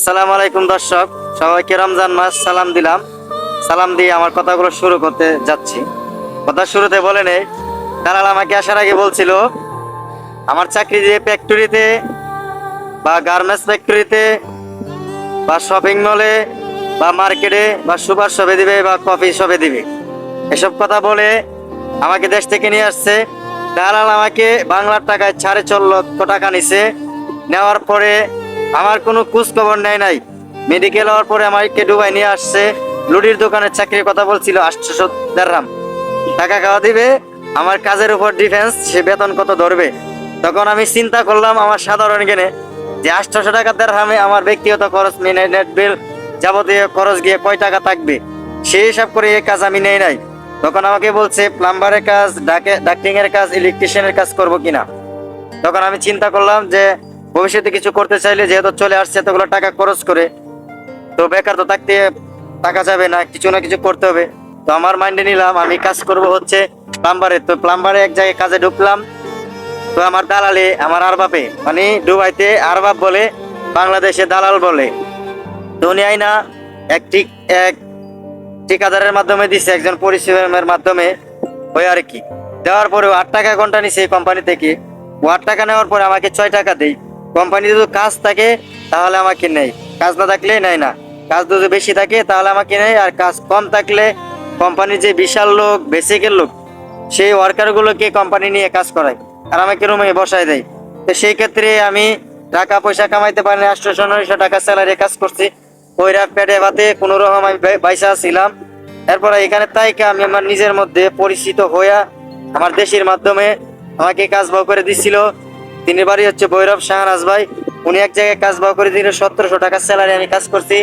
আসসালামু আলাইকুম দর্শক। সবাইকে রমজান মাস সালাম দিলাম। সালাম দিয়ে আমার কথাগুলো শুরু করতে যাচ্ছি। কথা শুরুতে বলে নেই, দালাল আমাকে আসার আগে বলছিল, আমার চাকরি দিয়ে ফ্যাক্টরিতে বা গার্মেন্টস ফ্যাক্টরিতে বা শপিং মলে বা মার্কেটে বা সুপার শপে দিবে বা কফি শপে দিবে। এসব কথা বলে আমাকে দেশ থেকে নিয়ে আসছে। দালাল আমাকে বাংলার টাকায় সাড়ে চার লক্ষ টাকা নিছে। নেওয়ার পরে আমার কোনো খোঁজ খবর নেয় নাই। মেডিকেল হওয়ার পরে আমাকে ডুবাই নিয়ে আসছে। লুডির দোকানের চাকরির কথা বলছিল, আটশোশো দেড়াম টাকা খাওয়া দিবে, আমার কাজের উপর ডিফেন্স সে বেতন কত ধরবে? তখন আমি চিন্তা করলাম আমার সাধারণ জ্ঞানে, যে আটশোশো টাকা দেড়হামে আমার ব্যক্তিগত খরচ মেনে নেট বিল যাবতীয় খরচ গিয়ে কয় টাকা থাকবে? সেই হিসাব করে এই কাজ আমি নেই নাই। তখন আমাকে বলছে, প্লাম্বারের কাজ, ডাকে ডাক্টিং এর কাজ ইলেকট্রিশিয়ানের কাজ করব কিনা? তখন আমি চিন্তা করলাম যে ভবিষ্যতে কিছু করতে চাইলে যেহেতু চলে আসছে এতগুলো টাকা খরচ করে, তো বেকার তো থাকতে টাকা যাবে না, কিছু না কিছু করতে হবে। তো আমার মাইন্ডে নিলাম, আমি কাজ করব হচ্ছে প্লাম্বারে তো প্লাম্বারে এক জায়গায় কাজে ঢুকলাম, তো আমার দালালে, আমার আরবাপে মানে দুবাইতে আরবাব বলে, বাংলাদেশে দালাল বলে। তো উনি আইনা এক ঠিক, এক ঠিকাদারের মাধ্যমে দিছে, একজন পরিষেবার মাধ্যমে, ওই আর কি। দেওয়ার পরে আট টাকা ঘণ্টা নিছে কোম্পানি থেকে। ও আট টাকা নেওয়ার পরে আমাকে ছয় টাকা দেয়। কোম্পানি যদি কাজ থাকে, তাহলে আমাকে নেই। কাজ না থাকলে নেয় না। কাজ যদি বেশি থাকে, তাহলে আমাকে নেই আর কাজ কম থাকলে কোম্পানির যে বিশাল লোক বেসিকের লোক, সেই ওয়ার্কারগুলোকে কোম্পানি নিয়ে কাজ করায় আর আমাকে রুমে বসায় দেয়। তো সেই ক্ষেত্রে আমি টাকা পয়সা কামাইতে পারিনি আটশোশো নয়শো টাকা স্যালারি কাজ করছি। ওইরা পেটে ভাতে কোনো রকম আমি বাইসা ছিলাম। এরপরে এখানে তাইকে আমি আমার নিজের মধ্যে পরিচিত হইয়া আমার দেশের মাধ্যমে আমাকে কাজ ভাও করে দিছিল। তিনি বাড়ি হচ্ছে ভৈরব শাহরাজ ভাই। উনি এক জায়গায় কাজ বা করে দিল, সতেরোশো টাকা স্যালারি আমি কাজ করছি।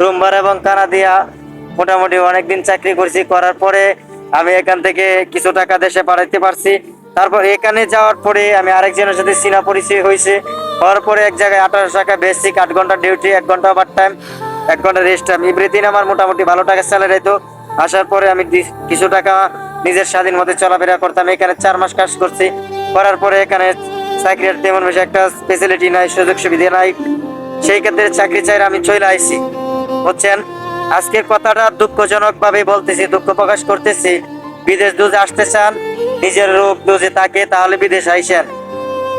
রুম ভাড়া এবং কানা দিয়া মোটামুটি অনেকদিন চাকরি করছি, করার পরে আমি এখান থেকে কিছু টাকা দেশে পাঠাইতে পারছি। তারপর এখানে যাওয়ার পরে আমি আরেকজনের সাথে চিনা পরিচয় হয়েছে। হওয়ার পরে এক জায়গায় আঠারোশো টাকা বেসিক আট ঘণ্টা ডিউটি এক ঘণ্টা ওভার টাইম এক ঘণ্টা রেস্ট টাইম এভরিদিন আমার মোটামুটি ভালো টাকা স্যালারি তো আসার পরে আমি কিছু টাকা নিজের স্বাধীন মতে চলাফেরা করতাম। এখানে চার মাস কাজ করছি। করার পরে এখানে চাকরির তেমন বেশি একটা স্পেশালিটি নাই, সুযোগ সুবিধা নাই। সেই ক্ষেত্রে চাকরি চাই আমি চলে আইছি, বুঝছেন? আজকের কথাটা দুঃখজনক ভাবে বলতেছি, দুঃখ প্রকাশ করতেছি। বিদেশ দুজে আসতে চান, নিজের রোগ দুজে থাকে, তাহলে বিদেশ আইসেন।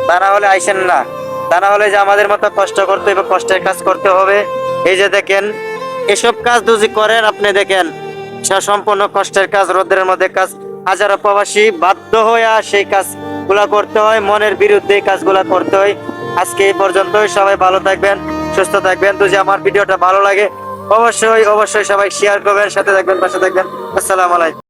তা না হলে আইসেন না। তা না হলে যে আমাদের মতো কষ্ট করতে হবে, কষ্টের কাজ করতে হবে। এই যে দেখেন, এসব কাজ যদি করেন, আপনি দেখেন সম্পূর্ণ কষ্টের কাজ রোদের মধ্যে কাজ। হাজারো প্রবাসী বাধ্য হয়ে সেই কাজগুলা করতে হয়, মনের বিরুদ্ধে কাজগুলা করতে হয়। আজকে এই পর্যন্ত সবাই ভালো থাকবেন, সুস্থ থাকবেন। তো যে আমার ভিডিওটা ভালো লাগে, অবশ্যই অবশ্যই সবাই শেয়ার করবেন, সাথে থাকবেন, পাশে থাকবেন। আসসালাম আলাইকুম।